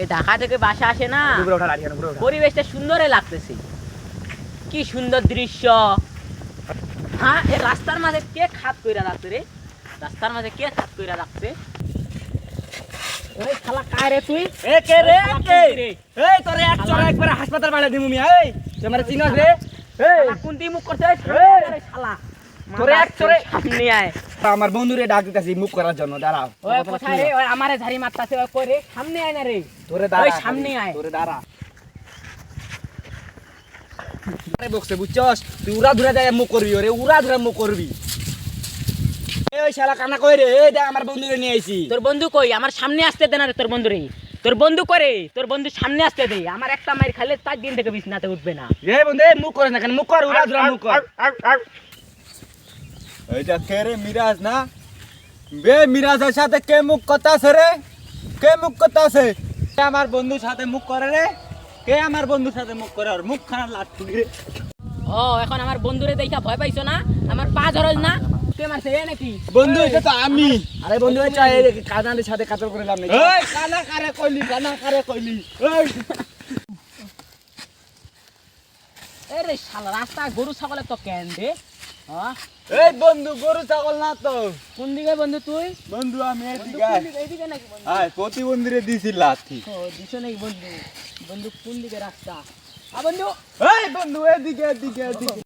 এই ঢাকা থেকে বাসা আসে না পরিবেশটা সুন্দরই লাগতেছে। কি সুন্দর দৃশ্য। হ্যাঁ এই রাস্তার মাঝে কে খাত কইরা রাখছে রে? রাস্তার মাঝে কে খাত কইরা রাখছে? এই শালা কায় তুই? এ কে রে কে? এই তোরে এক চড় একবারে হাসপাতাল বাড়া দিমু মিয়া এই। তুই চিনস রে? এই। শালা মুখ করতে এই! শালা। তোরে এক চড়ে- সামনে আয়। আমার বন্ধুরে ডাক দিতেছি মুখ করার জন্য দাঁড়াও। ওই কোথায় রে? ওই আমারে ঝাড়ি মারতাছে ওই কই রে? সামনে আয় না রে। তোরে দাঁড়া ওই সামনে আয়। তোরে দাঁড়া। আরে বকছে বুঝছস? তুই উড়া ধরে যায় মুখ করবি ওরে উড়া ধরে মুখ করবি। এই শালা কানা কই রে? এই দেখ আমার বন্ধুরে নিয়ে আইছি। তোর বন্ধু কই? আমার সামনে আসতে দে না রে তোর বন্ধু রে তোর বন্ধু করে তোর বন্ধু সামনে আসতে দে। আমার একটা মাইর খাইলে তার দিন থেকে বিছনাতে উঠবে না। রে বন্ধু মুখ করে না কেন? মুখ কর উড়া ধরে মুখ কর। এইটা কে রে মিরাজ না? বে মিরাজের সাথে কে মুখ করতাছে রে? কে মুখ করতাছে? কে আমার বন্ধুর সাথে মুখ করে রে? কে আমার বন্ধুর সাথে মুখ করে? আর মুখ খারাপ লাগছে রে। ও এখন আমার বন্ধুরে দেখা ভয় পাইছো না? আমার পা ধরল না? কে মারছে? এ নাকি? বন্ধু এটা তো আমি। আরে বন্ধু এই চাই কানার সাথে কাতর করে লাভ নেই। এই কানা কারে কইলি কানা কারে কইলি। এই। এ শালা রাস্তা গরু ছাগলে তো কেন রে? এই বন্ধু গরু ছাগল না তো। কোন দিকে বন্ধু তুই? বন্ধু আমি। এইদিকে নাকি বন্ধু? আয় প্রতিবন্ধীরে দিছি লাথি ও দিছো নাকি বন্ধু? বন্ধু কোন দিকে রাস্তা? আ বন্ধু। এই বন্ধু এদিকে এদিকে এদিকে।